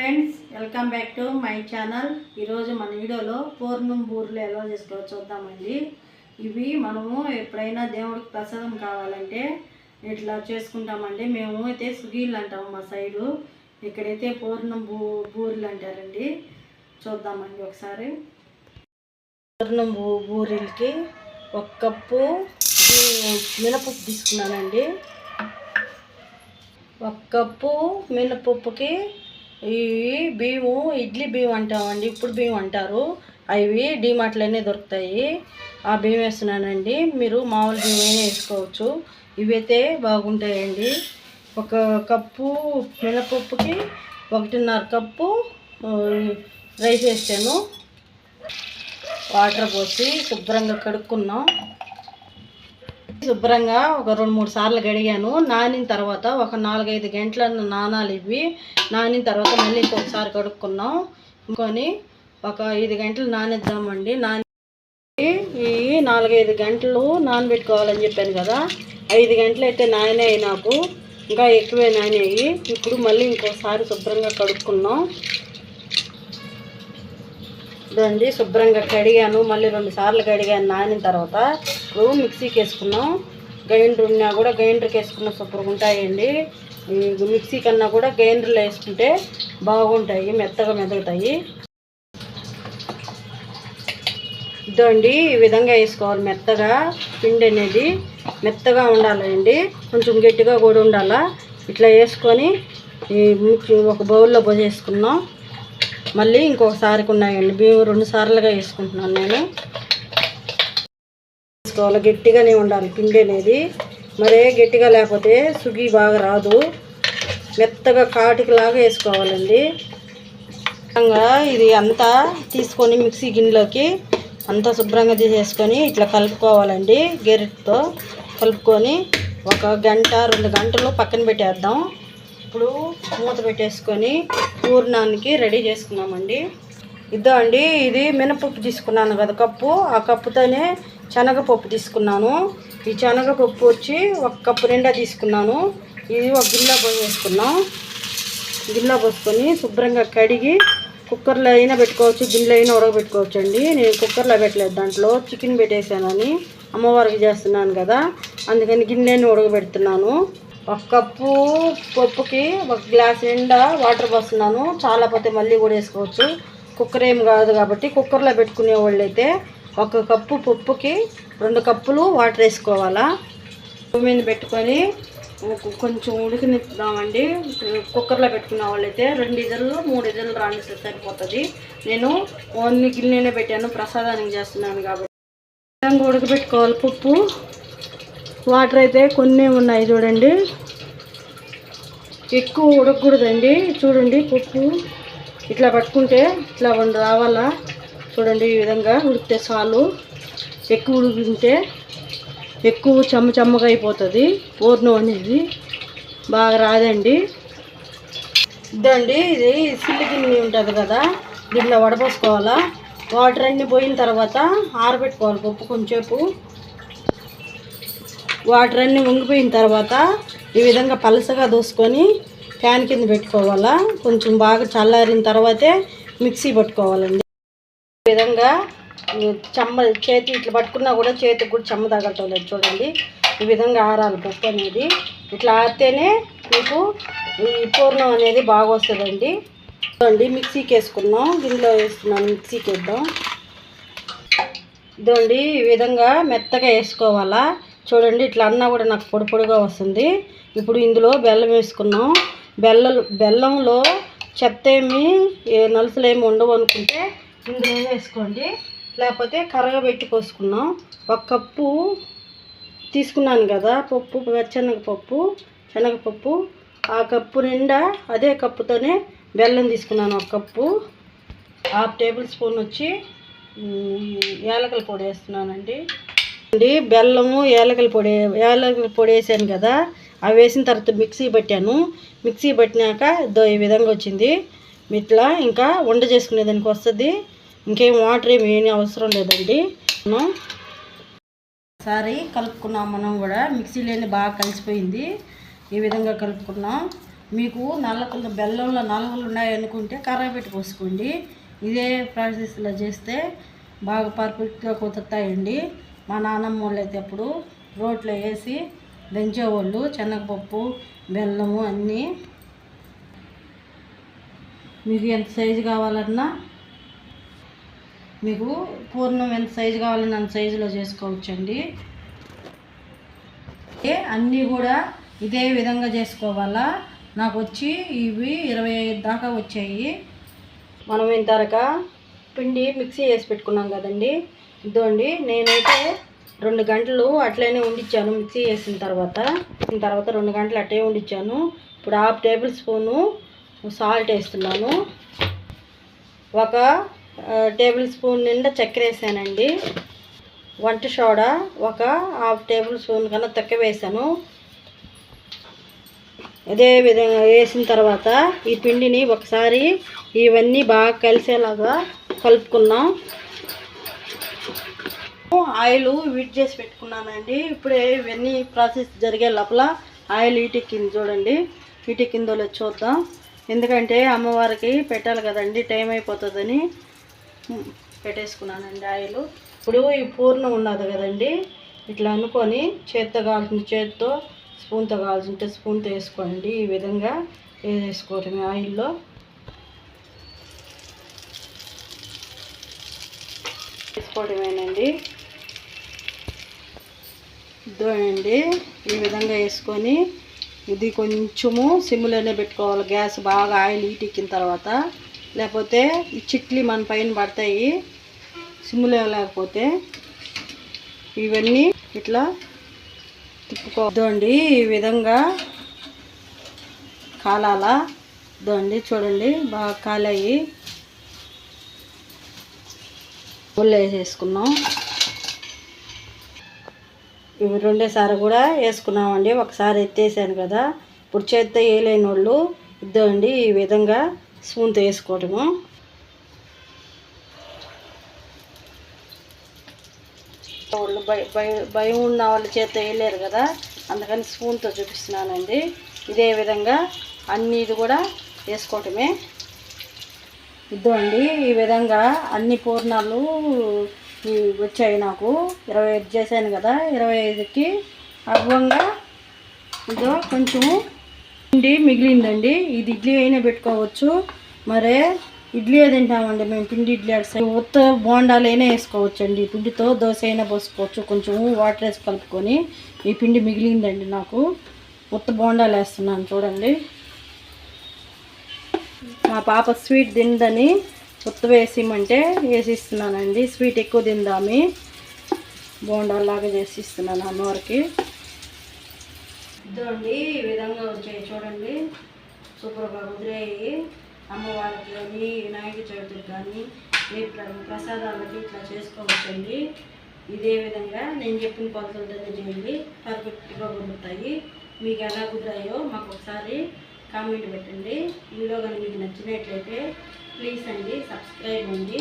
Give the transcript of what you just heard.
Friends welcome back to my channel ఈరోజు మన వీడియోలో పూర్ణం బూరెలు ఎలా చేసుకోవచ్చు చూద్దామండి. ఇవి మనము ఎప్పుడైనా దేవుడికి ప్రసాదం కావాలంటే ఇట్లా చేసుకుంటామండి. మేము అయితే సుగీళ్ళు అంటాము మా సైడు. ఇక్కడైతే పూర్ణం బూ బూరెలు అంటారండి. చూద్దామండి ఒకసారి. పూర్ణం బూ బూరెలకి ఒక కప్పు మినపప్పు తీసుకున్నానండి. ఒక కప్పు మినపప్పుకి ఇవి బియ్యము ఇడ్లీ బియ్యం అంటామండి. ఇప్పుడు బియ్యం అంటారు. అవి డీమార్ట్లోనే దొరుకుతాయి. ఆ బియ్యం వేస్తున్నానండి. మీరు మామూలు బియ్యం అయినా వేసుకోవచ్చు. ఇవైతే బాగుంటాయండి. ఒక కప్పు మినపప్పుకి ఒకటిన్నర కప్పు రైస్ వేసాను. వాటర్ పోసి శుభ్రంగా కడుక్కున్నాం. శుభ్రంగా ఒక రెండు మూడు సార్లు గడిగాను నానిన తర్వాత ఒక నాలుగైదు గంటల నానాలు ఇవి నానిన తర్వాత మళ్ళీ ఇంకొకసారి కడుక్కున్నాం. ఇంకొని ఒక ఐదు గంటలు నానిద్దామండి. నాని ఈ నాలుగైదు గంటలు నానబెట్టుకోవాలని చెప్పాను కదా. ఐదు గంటలు అయితే నానే నాకు. ఇంకా ఎక్కువే నానేవి ఇప్పుడు మళ్ళీ ఇంకోసారి శుభ్రంగా కడుక్కున్నాం. ఇదండి శుభ్రంగా కడిగాను. మళ్ళీ రెండు సార్లు కడిగాను నానిన తర్వాత. ఇప్పుడు మిక్సీకి వేసుకున్నాం. గ్రైండర్ ఉన్నా కూడా గ్రైండర్కి వేసుకున్న శుభ్రంగా ఉంటాయండి. మిక్సీ కన్నా కూడా గ్రైండర్లో వేసుకుంటే బాగుంటాయి మెత్తగా మెదుగుతాయి. ఇదండి ఈ విధంగా వేసుకోవాలి మెత్తగా. పిండి అనేది మెత్తగా ఉండాలండి. కొంచెం గట్టిగా కూడా ఉండాలా. ఇట్లా వేసుకొని ఈ ఒక బౌల్లో పోసేసుకున్నాం. మళ్ళీ ఇంకొకసారి ఉన్నాయండి బియ్యం రెండు సార్లుగా వేసుకుంటున్నాను నేను. వేసుకోవాలి. గట్టిగానే ఉండాలి పిండి అనేది. మరే గట్టిగా లేకపోతే సుగి బాగా రాదు. మెత్తగా కాటికిలాగా వేసుకోవాలండి. ఇది అంతా తీసుకొని మిక్సీ గిన్నెలోకి అంతా శుభ్రంగా తీసేసుకొని ఇట్లా కలుపుకోవాలండి గెరెట్తో. కలుపుకొని ఒక గంట రెండు గంటలు పక్కన పెట్టేద్దాం. ఇప్పుడు మూత పెట్టేసుకొని పూర్ణానికి రెడీ చేసుకున్నామండి. ఇదో అండి ఇది మినపప్పు తీసుకున్నాను కదా కప్పు. ఆ కప్పుతోనే శనగపప్పు తీసుకున్నాను. ఈ శనగపప్పు వచ్చి ఒక కప్పు నిండా తీసుకున్నాను. ఇది ఒక గిన్నె పోసేసుకున్నాం. గిన్నె పోసుకొని శుభ్రంగా కడిగి కుక్కర్లో అయినా పెట్టుకోవచ్చు గిన్నెలో అయినా ఉడకబెట్టుకోవచ్చు అండి నేను కుక్కర్లో పెట్టలేదు దాంట్లో చికెన్ పెట్టేసానని అమ్మవారికి చేస్తున్నాను కదా. అందుకని గిన్నెని ఉడకబెడుతున్నాను. ఒక కప్పు పప్పుకి ఒక గ్లాస్ నిండా వాటర్ పోస్తున్నాను. చాలా పోతే మళ్ళీ కూడా వేసుకోవచ్చు. కుక్కర్ ఏం కాదు కాబట్టి కుక్కర్లో పెట్టుకునే వాళ్ళు అయితే ఒక కప్పు పప్పుకి రెండు కప్పులు వాటర్ వేసుకోవాలా. మీద పెట్టుకొని కొంచెం ఉడికినిద్దామండి. కుక్కర్లో పెట్టుకున్న వాళ్ళైతే రెండు ఇజలు మూడు ఇజలు రానిస్తే సరిపోతుంది. నేను ఓన్లీ గిన్నెనే పెట్టాను. ప్రసాదానికి చేస్తున్నాను కాబట్టి. ఉడకబెట్టుకోవాలి పప్పు. వాటర్ అయితే కొన్ని ఉన్నాయి చూడండి. ఎక్కువ ఉడకకూడదండి చూడండి పప్పు ఇట్లా పట్టుకుంటే ఇట్లా వండి రావాలా? చూడండి ఈ విధంగా ఉడికితే చాలు. ఎక్కువ ఉడుకుంటే ఎక్కువ చెమ్మ చెమ్మగా అయిపోతుంది. పూర్ణం అనేది బాగా రాదండి. ఇదండి ఇది సిల్లి గిన్నె ఉంటుంది కదా దీంట్లో వడపోసుకోవాలా? వాటర్ అన్నీ పోయిన తర్వాత ఆరబెట్టుకోవాలి పప్పు కొంచెంసేపు. వాటర్ అన్నీ ఉంగిపోయిన తర్వాత ఈ విధంగా పలసగా దోసుకొని ఫ్యాన్ కింద పెట్టుకోవాలా. కొంచెం బాగా చల్లారిన తర్వాతే మిక్సీ పట్టుకోవాలండి. ఈ విధంగా చెమ్మ చేతి ఇట్లా పట్టుకున్నా కూడా చేతికి కూడా చెమ్మ తగలటం లేదు చూడండి. ఈ విధంగా ఆరాలి పప్పు అనేది ఇట్లా ఆరితేనే మీకు ఈ పూర్ణం అనేది బాగా వస్తుందండి. చూడండి మిక్సీకి వేసుకున్నాం. దీనిలో వేస్తున్నాను మిక్సీకి వేద్దాం. ఇదండి ఈ విధంగా మెత్తగా వేసుకోవాలా. చూడండి ఇట్లా అన్నా కూడా నాకు పొడి పొడిగా వస్తుంది. ఇప్పుడు ఇందులో బెల్లం వేసుకున్నాం. బెల్లలు బెల్లంలో చెత్త ఏమి నలుసులు ఏమి ఉండవు అనుకుంటే ఇందులో వేసుకోండి. లేకపోతే కరగబెట్టి పోసుకున్నాం ఒక కప్పు తీసుకున్నాను కదా పప్పు వెచ్చనగ శనగపప్పు. ఆ కప్పు నిండా అదే కప్పుతోనే బెల్లం తీసుకున్నాను ఒక కప్పు. హాఫ్ టేబుల్ స్పూన్ వచ్చి ఏలకల పొడి వేస్తున్నానండి. అండి బెల్లము యాలకుల పొడి యాలకుల పొడి వేసాను కదా అవి వేసిన తర్వాత మిక్సీ పట్టాను. మిక్సీ పట్టినాక దో ఈ విధంగా వచ్చింది. ఇట్లా ఇంకా వంట చేసుకునేదానికి వస్తుంది. ఇంకేం వాటర్ ఏమి ఏమీ అవసరం లేదండి. మనం ఒకసారి కలుపుకున్నాం మనం కూడా. మిక్సీలోనే బాగా కలిసిపోయింది. ఈ విధంగా కలుపుకున్నాం. మీకు నల్లకలు బెల్లంలో నల్లకలు ఉన్నాయనుకుంటే కర్రపెట్టి పోసుకోండి ఇదే ప్రాసెస్లో చేస్తే బాగా పర్ఫెక్ట్గా కుదురుతాయండి. మా నాన్నమ్మ వాళ్ళు అయితే అప్పుడు రోట్లో వేసి దంచేవాళ్ళు శనగపప్పు బెల్లము అన్నీ. మీకు ఎంత సైజు కావాలన్నా మీకు పూర్ణం ఎంత సైజు కావాలన్నా అంత సైజులో చేసుకోవచ్చండి. ఏ అన్నీ కూడా ఇదే విధంగా చేసుకోవాలా? నాకు వచ్చి ఇవి ఇరవై ఐదు దాకా వచ్చాయి. మనం ఇంతరక పిండి మిక్సీ వేసి పెట్టుకున్నాం కదండి. ఇదండి నేనైతే రెండు గంటలు అట్లనే ఉండిచ్చాను మిక్సీ వేసిన తర్వాత. వేసిన తర్వాత రెండు గంటలు అట్టే ఉండిచ్చాను. ఇప్పుడు హాఫ్ టేబుల్ స్పూను సాల్ట్ వేస్తున్నాను. ఒక టేబుల్ స్పూన్ నిండా చక్కెర వేసానండి. వంట సోడా ఒక హాఫ్ టేబుల్ స్పూన్ కన్నా తక్కువ వేసాను. అదే విధంగా వేసిన తర్వాత ఈ పిండిని ఒకసారి ఇవన్నీ బాగా కలిసేలాగా కలుపుకున్నాం ఆయిల్ వీట్ చేసి పెట్టుకున్నానండి. ఇప్పుడే ఇవన్నీ ప్రాసెస్ జరిగే లోపల ఆయిల్ ఈటెక్కింది చూడండి. ఇటు కిందలో చూద్దాం. ఎందుకంటే అమ్మవారికి పెట్టాలి కదండి టైం అయిపోతుందని పెట్టేసుకున్నానండి ఆయిల్. ఇప్పుడు ఈ పూర్ణం ఉన్నది కదండి ఇట్లా అనుకొని చేత్తో కావాల్సిన చేత్తో స్పూన్తో కావాల్సింటే స్పూన్తో వేసుకోండి. ఈ విధంగా వేసుకోవటమే ఆయిల్లో. వేసుకోవడమేనండి ఇద్దండి. ఈ విధంగా వేసుకొని ఇది కొంచెము సిమ్లోనే పెట్టుకోవాలి. గ్యాస్ బాగా ఆయిల్ ఈటెక్కిన తర్వాత. లేకపోతే ఈ చిట్లీ మన పైన పడతాయి. సిమ్లో లేకపోతే ఇవన్నీ ఇట్లా తిప్పుకోదండి ఈ విధంగా కాలాలా. దండి చూడండి. బాగా కాలాయి. ఉల్లు వేసేసుకున్నాం. ఇవి రెండేసారి కూడా వేసుకున్నామండి. ఒకసారి ఎత్తేసాను కదా. ఇప్పుడు చేత్తో వేయలేని వాళ్ళు ఇద్దండి ఈ విధంగా స్పూన్తో వేసుకోవటము వాళ్ళు భయ భయ భయం ఉన్న వాళ్ళ చేత్తో వేయలేరు కదా. అందుకని స్పూన్తో చూపిస్తున్నానండి. ఇదే విధంగా అన్ని ఇది కూడా వేసుకోవటమే. ఇద్దండి ఈ విధంగా అన్ని పూర్ణాలు వచ్చాయి నాకు. ఇరవై ఐదు చేశాను కదా ఇరవై ఐదుకి అవ్వంగా ఇదో కొంచెము పిండి మిగిలిందండి. ఇది ఇడ్లీ అయినా పెట్టుకోవచ్చు. మరే ఇడ్లీ తింటామండి మేము పిండి ఇడ్లీ అడిసే ఉత్త బోండాలైనా వేసుకోవచ్చు అండి పిండితో దోశ అయినా పోసుకోవచ్చు. కొంచెం వాటర్ వేసి కలుపుకొని ఈ పిండి మిగిలిందండి నాకు. ఉత్త బోండాలు వేస్తున్నాను చూడండి. మా పాప స్వీట్ తిందని ఉత్త వేసిమంటే వేసిస్తున్నానండి. స్వీట్ ఎక్కువ తిందామి. బోండాలాగా చేసి ఇస్తున్నాను అమ్మవారికి. ఇద్దండి ఈ విధంగా వచ్చాయి చూడండి. సూపర్గా కుదిరాయి అమ్మవారికి కానీ వినాయక చవితికి కానీ మీ ప్ర- ప్రసాదాలకి ఇట్లా చేసుకోవచ్చండి. ఇదే విధంగా నేను చెప్పిన కొలతలతోనే చేయండి. పర్ఫెక్ట్గా కుదురుతాయి. మీకు ఎలా కుదిరాయో మాకు ఒకసారి కామెంట్ పెట్టండి. వీడియో కానీ మీకు నచ్చినట్లయితే ప్లీజ్ అండి సబ్స్క్రైబ్ అండి.